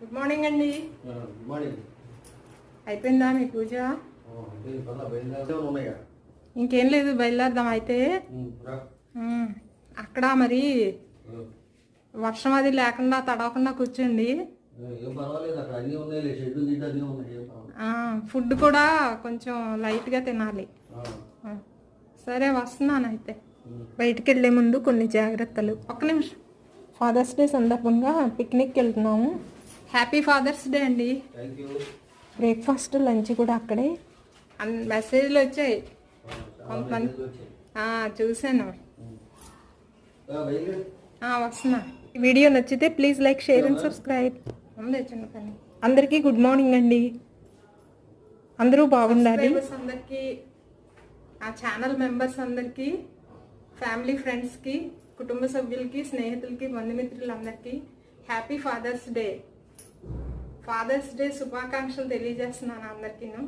Good morning అండి good morning అయిపోయిందా మీ పూజ? ఉన్నాయా? ఇంకేం లేదు బయలుదేరదాం అయితే. అక్కడ మరి వర్షం అది లేకుండా తడవకుండా కూర్చోండి. ఆ, ఫుడ్ కూడా కొంచెం లైట్గా తినాలి. ఆ, సరే వస్తున్నాను అయితే. బయటికి వెళ్ళే ముందు కొన్ని జాగ్రత్తలు. ఒక్క నిమిషం. ఫాదర్స్ డే సందర్భంగా పిక్నిక్కి వెళ్తున్నాము. హ్యాపీ ఫాదర్స్ డే అండి. బ్రేక్ఫాస్ట్ లంచ్ కూడా అక్కడే? అన్ మెసేజ్లు వచ్చాయి. కొంతమంది- చూశాను. వస్తున్నా. ఈ వీడియో నచ్చితే please like share and subscribe ఉంది చిన్న పని అందరికీ గుడ్ మార్నింగ్ అండి. అందరూ బాగుండాలి. అందరికీ ఆ ఛానల్ మెంబర్స్ అందరికీ ఫ్యామిలీ ఫ్రెండ్స్కి కుటుంబ సభ్యులకి స్నేహితులకి బంధుమిత్రులందరికీ happy father's day father's day శుభాకాంక్షలు తెలియజేస్తున్నాను అందరికీను.